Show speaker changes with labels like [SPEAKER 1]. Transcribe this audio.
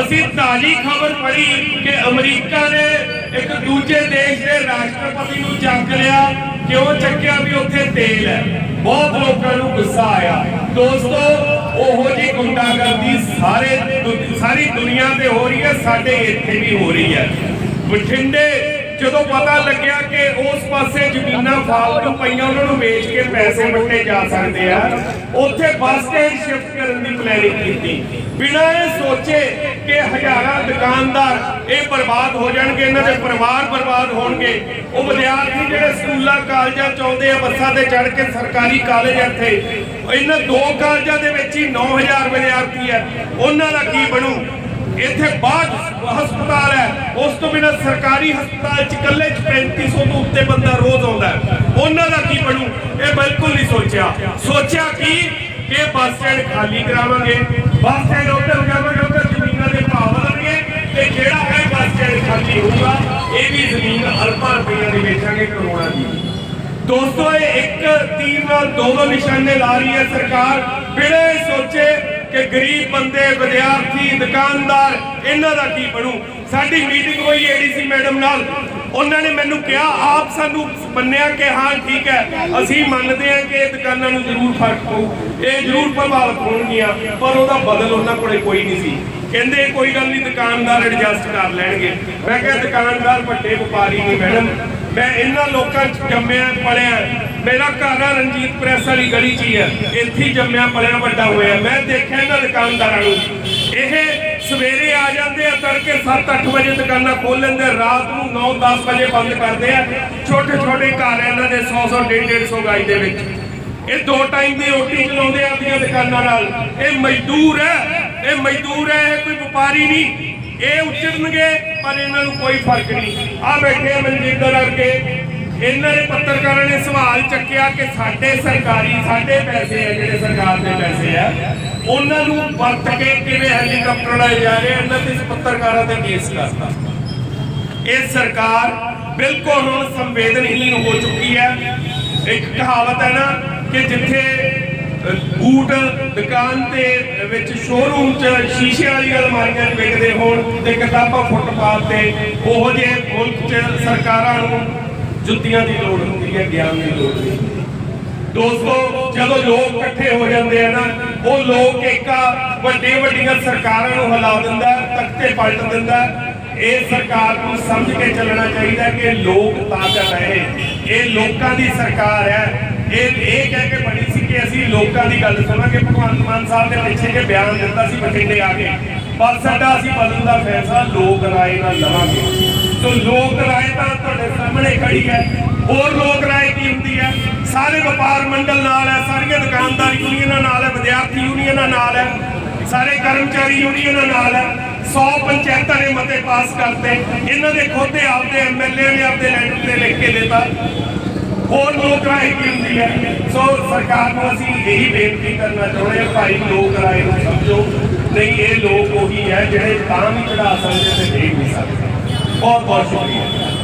[SPEAKER 1] ਅਸੀਂ ਤਾਜੀ ਖਬਰ ਪੜ੍ਹੀ ਕਿ ਅਮਰੀਕਾ ਨੇ ਇੱਕ ਦੂਜੇ ਦੇਸ਼ ਦੇ ਰਾਸ਼ਟਰਪਤੀ ਨੂੰ ਚੱਕ ਲਿਆ, ਕਿਉਂ ਚੱਕਿਆ ਵੀ ਉੱਥੇ ਤੇਲ ਹੈ? ਬਹੁਤ ਲੋਕਾਂ ਨੂੰ ਗੁੱਸਾ ਆਇਆ। ਦੋਸਤੋ, ਉਹੋ ਜੀ ਗੁੰਡਾਗਰਦੀ ਸਾਰੇ ਸਾਰੀ ਦੁਨੀਆ ਤੇ ਹੋ ਰਹੀ ਹੈ, ਸਾਡੇ ਇੱਥੇ ਵੀ ਹੋ ਰਹੀ ਹੈ। ਬਠਿੰਡੇ, ਜਦੋਂ ਪਤਾ ਲੱਗਿਆ ਕਿ ਉਸ ਪਾਸੇ ਜ਼ਮੀਨਾਂ ਫਾਲਤੂ ਪਈਆਂ, ਉਹਨਾਂ ਨੂੰ ਵੇਚ ਕੇ ਪੈਸੇ ਵੰਡੇ ਜਾ ਸਕਦੇ ਆ, ਉੱਥੇ ਬੱਸ ਸਟੈਂਡ ਸ਼ਿਫਟ ਕਰਨ ਦੀ ਪਲੈਨਿੰਗ ਕੀਤੀ। ਬਿਨਾਂ ਇਹ ਸੋਚੇ ਕਿ ਹਜ਼ਾਰਾਂ ਦੁਕਾਨਦਾਰ ਇਹ ਬਰਬਾਦ ਹੋ ਜਾਣਗੇ, ਇਹਨਾਂ ਦੇ ਪਰਿਵਾਰ ਬਰਬਾਦ ਹੋਣਗੇ। ਉਹ ਵਿਦਿਆਰਥੀ ਜਿਹੜੇ ਸਕੂਲਾਂ, ਕਾਲਜਾਂ ਚ ਆਉਂਦੇ ਆ, ਬੱਸਾਂ ਤੇ ਚੜ ਕੇ ਸਰਕਾਰੀ ਕਾਲਜ ਇੱਥੇ। ਇਹਨਾਂ ਦੋ ਕਾਲਜਾਂ ਦੇ ਵਿੱਚ ਹੀ 9000 ਵਿਦਿਆਰਥੀ ਆ। ਉਹਨਾਂ ਦਾ ਕੀ ਬਣੂ? ਇੱਥੇ ਬਾਅਦ ਹਸਪਤਾਲ ਹੈ। ਉਸ ਤੋਂ ਬਿਨਾਂ ਸਰਕਾਰੀ ਹਸਪਤਾਲ ਚ ਇਕੱਲੇ ਚ 3500 ਤੋਂ ਉੱਤੇ ਬੰਦਾ ਰੋਜ਼ ਆਉਂਦਾ ਉਹਨਾਂ ਦਾ ਕੀ ਬਣੂ? ਇਹ ਬਿਲਕੁਲ ਨਹੀਂ ਸੋਚਿਆ। ਸੋਚਿਆ ਕੀ? ਇਹ ਬੱਸ ਸਟੈਂਡ ਖਾਲੀ ਕਰਾਵਾਂਗੇ। ਬੱਸ ਸਟੈਂਡ ਉੱਧਰ ਜਾਵਾਂਗੇ ਉੱਧਰ ਜ਼ਮੀਨਾਂ ਦੇ ਭਾਅ ਵਧਣਗੇ ਤੇ ਜਿਹੜਾ ਹੈ ਬੱਸ ਸਟੈਂਡ ਖਾਲੀ ਹੋਊਗਾ, ਇਹ ਵੀ ਜ਼ਮੀਨ ਅਰਬਾਂ ਰੁਪਈਆ ਦੀ ਵੇਚਾਂਗੇ ਕਰੋੜਾਂ ਦੀ। ਦੋਸਤੋ, ਇਹ ਇੱਕ ਤੀਰ ਨਾਲ ਦੋ ਦੋ ਨਿਸ਼ਾਨੇ ਲਾ ਰਹੀ ਹੈ ਸਰਕਾਰ। ਬਿਨਾਂ ਸੋਚੇ ਕਿ ਗਰੀਬ ਬੰਦੇ, ਵਿਦਿਆਰਥੀ, ਦੁਕਾਨਦਾਰ, ਇਹਨਾਂ ਦਾ ਕੀ ਬਣੂ? ਸਾਡੀ ਮੀਟਿੰਗ ਹੋਈ ਏਡੀਸੀ ਮੈਡਮ ਨਾਲ। ਉਹਨਾਂ ਨੇ ਮੈਨੂੰ ਕਿਹਾ, ਆਪ ਸਾਨੂੰ ਮੰਨਿਆ ਕਿ ਹਾਂ, ਠੀਕ ਹੈ। ਅਸੀਂ ਮੰਨਦੇ ਹਾਂ ਕਿ ਦੁਕਾਨਾਂ ਨੂੰ ਜ਼ਰੂਰ ਫ਼ਰਕ ਪਊ। ਇਹ ਜ਼ਰੂਰ ਪ੍ਰਭਾਵਿਤ ਹੋਣਗੀਆਂ, ਪਰ ਉਹਦਾ ਬਦਲ ਉਹਨਾਂ ਕੋਲੇ ਕੋਈ ਨਹੀਂ ਸੀ। ਕਹਿੰਦੇ, ਕੋਈ ਗੱਲ ਨਹੀਂ, ਦੁਕਾਨਦਾਰ ਐਡਜਸਟ ਕਰ ਲੈਣਗੇ। ਮੈਂ ਕਿਹਾ, ਦੁਕਾਨਦਾਰ ਵੱਡੇ ਵਪਾਰੀ ਨਹੀਂ ਮੈਡਮ ਮੈਂ ਇਹਨਾਂ ਲੋਕਾਂ 'ਚ ਜੰਮਿਆ ਪੜਿਆ ਮੇਰਾ ਘਰ ਆ ਰਣਜੀਤ ਪ੍ਰੈਸ ਵਾਲੀ ਗਲੀ 'ਚ ਹੀ ਹੈ ਇੱਥੇ ਹੀ ਜੰਮਿਆ ਪਲਿਆ ਵੱਡਾ ਹੋਇਆ। ਮੈਂ ਦੇਖਿਆ ਇਹਨਾਂ ਦੁਕਾਨਦਾਰਾਂ ਨੂੰ। ਇਹ ਸਵੇਰੇ ਆ ਜਾਂਦੇ ਆ, ਤੜਕੇ 7-8 ਵਜੇ ਦੁਕਾਨਾਂ ਖੋਲ ਲੈਂਦੇ ਰਾਤ ਨੂੰ 9-10 ਵਜੇ ਬੰਦ ਕਰਦੇ ਆ। ਛੋਟੇ ਛੋਟੇ ਘਰ ਇਹਨਾਂ ਦੇ 100-100 150 ਗਾਈ ਦੇ ਵਿੱਚ। ਇਹ ਦੋ ਟਾਈਮ ਦੀ ਰੋਟੀ ਚਲਾਉਂਦੇ ਆ ਆਪਣੀਆਂ ਦੁਕਾਨਾਂ ਨਾਲ। ਇਹ ਮਜ਼ਦੂਰ ਹੈ ਇਹ ਮਜ਼ਦੂਰ ਹੈ ਇਹ ਕੋਈ ਵਪਾਰੀ ਨਹੀਂ। ਇਹ ਉੱਚੜਨਗੇ ਪਰ ਇਹਨਾਂ ਨੂੰ ਕੋਈ ਫ਼ਰਕ ਨਹੀਂ। ਆ ਬੈਠੇ ਆ ਮਨਜਿੰਦਰ ਵਰਗੇ ਇਹਨਾਂ ਨੇ ਪੱਤਰਕਾਰਾਂ ਨੇ ਸਵਾਲ ਚੱਕਿਆ ਕਿ ਸਾਡੇ ਸਰਕਾਰੀ, ਸਾਡੇ ਪੈਸੇ ਆ ਜਿਹੜੇ ਸਰਕਾਰ ਦੇ ਪੈਸੇ ਆ, ਉਹਨਾਂ ਨੂੰ ਵਰਤ ਕੇ ਕਿਵੇਂ ਹੈਲੀਕਾਪਟਰ ਉਡਾਏ ਜਾ ਰਹੇ ਇਹਨਾਂ ਤੇ ਪੱਤਰਕਾਰਾਂ ਤੇ ਕੇਸ ਕਰਤਾ। ਇਹ ਸਰਕਾਰ ਬਿਲਕੁਲ ਹੁਣ ਸੰਵੇਦਨਹੀਨ ਹੋ ਚੁੱਕੀ ਹੈ। ਇੱਕ ਕਹਾਵਤ ਹੈ ਨਾ ਕਿ ਜਿੱਥੇ ਬੂਟ ਦੁਕਾਨ ਤੇ ਵਿੱਚ ਸ਼ੋਰੂਮ 'ਚ ਸ਼ੀਸ਼ੇ ਵਾਲੀ ਅਲਮਾਰੀਆਂ 'ਚ ਵਿਕਦੇ ਹੋਣ ਤੇ ਕਿਤਾਬਾਂ ਫੁੱਟਪਾਥ ਤੇ, ਉਹੋ ਜਿਹੇ ਮੁਲਕ 'ਚ ਸਰਕਾਰਾਂ ਨੂੰ ਜੁੱਤੀਆਂ ਦੀ ਲੋੜ ਹੁੰਦੀ ਹੈ, ਗਿਆਨ ਦੀ ਲੋੜ ਨਹੀਂ ਦੋਸਤੋ, ਜਦੋਂ ਲੋਕ ਇਕੱਠੇ ਹੋ ਜਾਂਦੇ ਆ ਨਾ, ਉਹ ਲੋਕ ਇੱਕ ਵੱਡੇ ਵੱਡੀਆਂ ਸਰਕਾਰਾਂ ਨੂੰ ਹਿਲਾ ਦਿੰਦਾ, ਤਖਤੇ ਪਲਟ ਦਿੰਦਾ। ਇਹ ਸਰਕਾਰ ਨੂੰ ਸਮਝ ਕੇ ਚੱਲਣਾ ਚਾਹੀਦਾ ਕਿ ਲੋਕ ਤਾਕਤ ਹੈ। ਇਹ। ਇਹ ਲੋਕਾਂ ਦੀ ਸਰਕਾਰ ਹੈ। ਇਹ ਇਹ ਕਹਿ ਕੇ ਬਣੀ ਸੀ ਕਿ ਅਸੀਂ ਲੋਕਾਂ ਦੀ ਗੱਲ ਸੁਣਾਂਗੇ। ਭਗਵੰਤ ਮਾਨ ਸਾਹਿਬ ਦੇ ਪਿੱਛੇ ਜੇ ਬਿਆਨ ਦਿੱਤਾ ਸੀ ਬਠਿੰਡੇ ਆ ਕੇ ਪਰ ਸਾਡਾ ਅਸੀਂ ਬਦਲਣ ਦਾ ਫੈਸਲਾ, ਲੋਕ ਰਾਏ ਨਾਲ ਲਵਾਂਗੇ। ਸੋ ਲੋਕ ਰਾਏ ਤਾਂ ਤੁਹਾਡੇ ਸਾਹਮਣੇ ਖੜੀ ਹੈ, ਹੋਰ ਲੋਕ ਰਾਏ ਕੀ ਹੁੰਦੀ ਹੈ? ਸਾਰੇ ਵਪਾਰ ਮੰਡਲ ਨਾਲ ਹੈ, ਸਾਰੀਆਂ ਦੁਕਾਨਦਾਰ ਯੂਨੀਅਨਾਂ ਨਾਲ ਹੈ, ਵਿਦਿਆਰਥੀ ਯੂਨੀਅਨਾਂ ਨਾਲ ਹੈ, ਸਾਰੇ ਕਰਮਚਾਰੀ ਯੂਨੀਅਨਾਂ ਨਾਲ ਹੈ 100 ਪੰਚਾਇਤਾਂ ਨੇ ਮਤੇ ਪਾਸ ਕਰਤੇ, ਇਹਨਾਂ ਦੇ ਖੁਦ ਦੇ ਆਪਦੇ ਐਮਐਲਏ ਨੇ ਆਪਦੇ ਲੈਟਰ ਤੇ ਲਿਖ ਕੇ ਦਿੱਤਾ। ਹੋਰ ਲੋਕ ਰਾਏ ਕੀ ਹੁੰਦੀ ਹੈ? ਸੋ ਸਰਕਾਰ ਨੂੰ ਅਸੀਂ ਇਹੀ ਬੇਨਤੀ ਕਰਨਾ ਚਾਹੁੰਦੇ ਹਾਂ, ਭਾਈ ਲੋਕ ਰਾਏ ਨੂੰ ਸਮਝੋ, ਨਹੀਂ, ਇਹ ਲੋਕ ਉਹੀ ਹੈ ਜਿਹੜੇ ਤਾਂ ਵੀ ਚੜਾ ਸਕਦੇ ਤੇ ਦੇ ਨਹੀਂ ਸਕਦੇ। ਬਹੁਤ ਬਹੁਤ ਸ਼ੁਕਰੀਆ